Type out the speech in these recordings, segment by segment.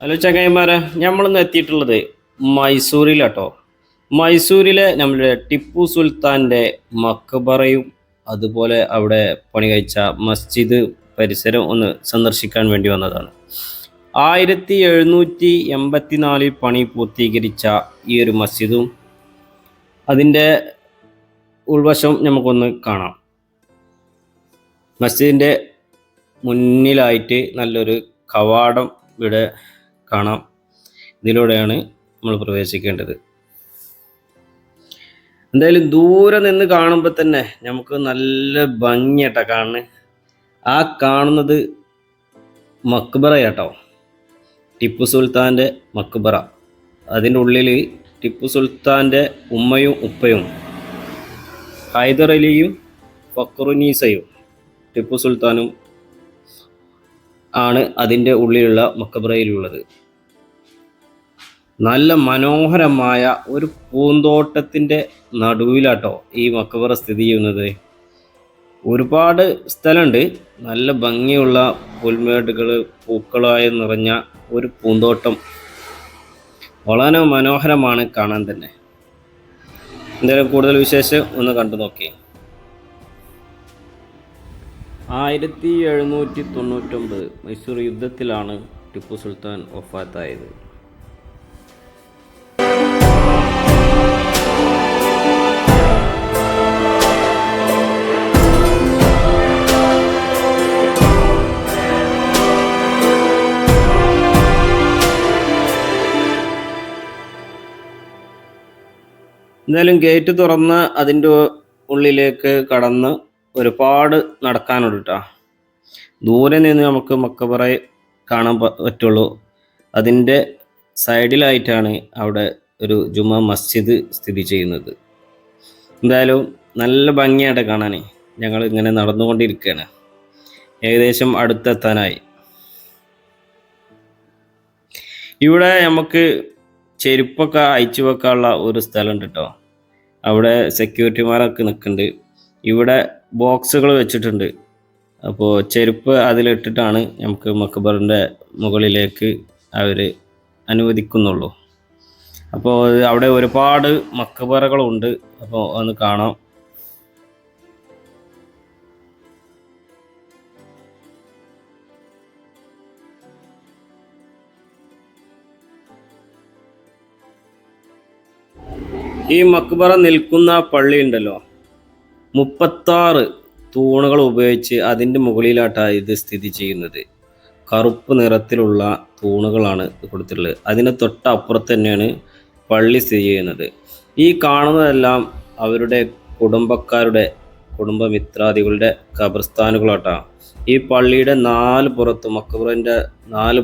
Hello ചങ്ങായിമാരെ നമ്മളിന്ന് എത്തിയിട്ടുള്ളത് മൈസൂരിലാട്ടോ. മൈസൂരിലെ നമ്മുടെ ടിപ്പു സുൽത്താന്റെ മക്കബറയും അതുപോലെ അവിടെ പണി കഴിച്ച മസ്ജിദ് പരിസരം ഒന്ന് സന്ദർശിക്കാൻ വേണ്ടി വന്നതാണ്. ആയിരത്തി എഴുന്നൂറ്റി എൺപത്തിനാലിൽ പണി പൂർത്തീകരിച്ച ഈ ഒരു മസ്ജിദും അതിന്റെ ഉൾവശം നമുക്കൊന്ന് കാണാം. മസ്ജിദിന്റെ മുന്നിലായിട്ട് നല്ലൊരു കവാടം ഇവിടെ കാണാം. ഇതിലൂടെയാണ് നമ്മൾ പ്രവേശിക്കേണ്ടത്. എന്തായാലും ദൂരെ നിന്ന് കാണുമ്പോൾ തന്നെ നമുക്ക് നല്ല ഭംഗിയാട്ടാ കാണുന്നത് ആ കാണുന്നത് മക്ബറ കേട്ടോ ടിപ്പു സുൽത്താന്റെ മക്ബറ. അതിന്റെ ഉള്ളിൽ ടിപ്പു സുൽത്താന്റെ ഉമ്മയും ഉപ്പയും ഹൈദർ അലിയും ഫക്രുനീസയും ടിപ്പു സുൽത്താനും ആണ് അതിന്റെ ഉള്ളിലുള്ള മക്കബ്രയിലുള്ളത് നല്ല മനോഹരമായ ഒരു പൂന്തോട്ടത്തിന്റെ നടുവിലാട്ടോ ഈ മക്കബറ സ്ഥിതി ചെയ്യുന്നത്. ഒരുപാട് സ്ഥലമുണ്ട്. നല്ല ഭംഗിയുള്ള പുൽമേടുകൾ പൂക്കളായി നിറഞ്ഞ ഒരു പൂന്തോട്ടം. വളരെ മനോഹരമാണ് കാണാൻ തന്നെ. എന്തായാലും കൂടുതൽ വിശേഷം ഒന്ന് കണ്ടു നോക്കി ആയിരത്തി എഴുന്നൂറ്റി തൊണ്ണൂറ്റൊമ്പത് മൈസൂർ യുദ്ധത്തിലാണ് ടിപ്പു സുൽത്താൻ ഒഫാത്തായത് എന്തായാലും ഗേറ്റ് തുറന്ന് അതിന്റെ ഉള്ളിലേക്ക് കടന്ന് ഒരുപാട് നടക്കാനുണ്ട് കേട്ടോ ദൂരെ നിന്ന് നമുക്ക് മക്കബറ കാണാൻ പറ്റുള്ളൂ. അതിന്റെ സൈഡിലായിട്ടാണ് അവിടെ ഒരു ജുമാ മസ്ജിദ് സ്ഥിതി ചെയ്യുന്നത്. എന്തായാലും നല്ല ഭംഗിയായിട്ട് കാണാനേ ഞങ്ങൾ ഇങ്ങനെ നടന്നുകൊണ്ടിരിക്കുകയാണ്. ഏകദേശം അടുത്തെത്താനായി. ഇവിടെ നമുക്ക് ചെരുപ്പൊക്കെ അയച്ചു വെക്കാനുള്ള ഒരു സ്ഥലമുണ്ട് കേട്ടോ അവിടെ സെക്യൂരിറ്റിമാരൊക്കെ നിൽക്കുന്നുണ്ട്. ഇവിടെ ബോക്സുകൾ വെച്ചിട്ടുണ്ട്. അപ്പോൾ ചെരുപ്പ് അതിലിട്ടിട്ടാണ് നമുക്ക് മക്ബറിന്റെ മുകളിലേക്ക് അവർ അനുവദിക്കുന്നുള്ളൂ. അപ്പോൾ അവിടെ ഒരുപാട് മക്ബറകളുണ്ട്. അപ്പോൾ ഒന്ന് കാണാം. ഈ മക്ബറ നിൽക്കുന്ന പള്ളി ഉണ്ടല്ലോ. മുപ്പത്താറ് തൂണുകൾ ഉപയോഗിച്ച് അതിന്റെ മുകളിലായിട്ടാണ് ഇത് സ്ഥിതി ചെയ്യുന്നത്. കറുപ്പ് നിറത്തിലുള്ള തൂണുകളാണ് കൊടുത്തിട്ടുള്ളത്. അതിന് തൊട്ടപ്പുറത്ത് തന്നെയാണ് പള്ളി സ്ഥിതി ചെയ്യുന്നത്. ഈ കാണുന്നതെല്ലാം അവരുടെ കുടുംബക്കാരുടെ കുടുംബമിത്രാദികളുടെ ഖബർസ്ഥാനുകളാട്ടാണ് ഈ പള്ളിയുടെ നാല് പുറത്തും മക്കബറിന്റെ നാല്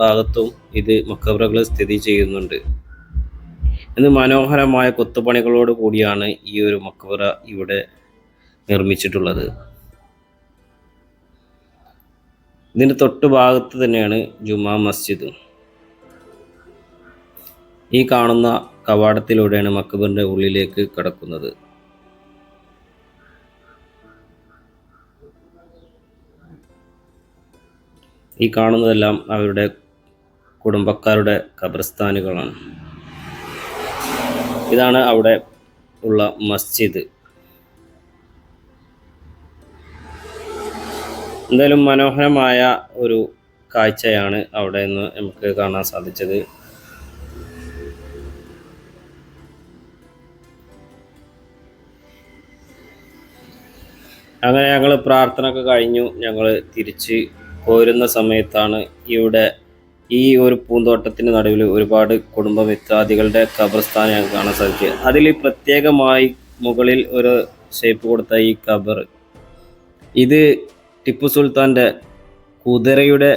ഭാഗത്തും ഇത് മക്കബറകൾ സ്ഥിതി ചെയ്യുന്നുണ്ട്. ഇന്ന് മനോഹരമായ കൊത്തുപണികളോട് കൂടിയാണ് ഈ ഒരു മക്കബറ ഇവിടെ നിർമ്മിച്ചിട്ടുള്ളത്. ഇതിന്റെ തൊട്ട് ഭാഗത്ത് തന്നെയാണ് ജുമാ മസ്ജിദ്. ഈ കാണുന്ന കവാടത്തിലൂടെയാണ് മക്ബറിന്റെ ഉള്ളിലേക്ക് കടക്കുന്നത്. ഈ കാണുന്നതെല്ലാം അവരുടെ കുടുംബക്കാരുടെ ഖബർസ്ഥാനുകളാണ്. ഇതാണ് അവിടെ ഉള്ള മസ്ജിദ്. എന്തായാലും മനോഹരമായ ഒരു കാഴ്ചയാണ് അവിടെ നിന്ന് നമുക്ക് കാണാൻ സാധിച്ചത്. അങ്ങനെ ഞങ്ങൾ പ്രാർത്ഥന ഒക്കെ കഴിഞ്ഞു. ഞങ്ങൾ തിരിച്ച് പോരുന്ന സമയത്താണ് ഇവിടെ ഈ ഒരു പൂന്തോട്ടത്തിന് നടുവിൽ ഒരുപാട് കുടുംബമിത്രാദികളുടെ ഖബർസ്ഥാൻ ഞങ്ങൾക്ക് കാണാൻ സാധിക്കുക അതിൽ പ്രത്യേകമായി മുകളിൽ ഒരു ഷേപ്പ് കൊടുത്ത ഈ ഖബർ ഇത് ടിപ്പു സുൽത്താന്റെ കുതിരയുടെ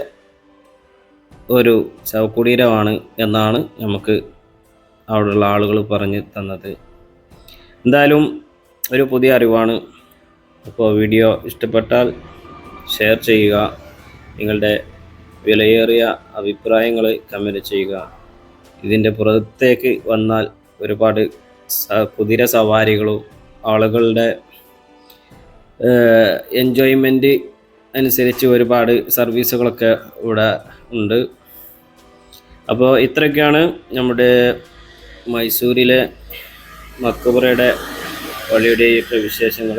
ഒരു ശവകുടീരമാണ് എന്നാണ് നമുക്ക് അവിടെയുള്ള ആളുകൾ പറഞ്ഞു തന്നത്. എന്തായാലും ഒരു പുതിയ അറിവാണ്. അപ്പോൾ വീഡിയോ ഇഷ്ടപ്പെട്ടാൽ ഷെയർ ചെയ്യുക. നിങ്ങളുടെ വിലയേറിയ അഭിപ്രായങ്ങൾ കമന്റ് ചെയ്യുക. ഇതിന്റെ പുറത്തേക്ക് വന്നാൽ ഒരുപാട് കുതിര സവാരികളും ആളുകളുടെ എൻജോയ്മെന്റ് അനുസരിച്ച് ഒരുപാട് സർവീസുകളൊക്കെ ഇവിടെ ഉണ്ട്. അപ്പോൾ ഇത്രയൊക്കെയാണ് നമ്മുടെ മൈസൂരിലെ മക്കബറയുടെ പള്ളിയുടെയൊക്കെ വിശേഷങ്ങൾ.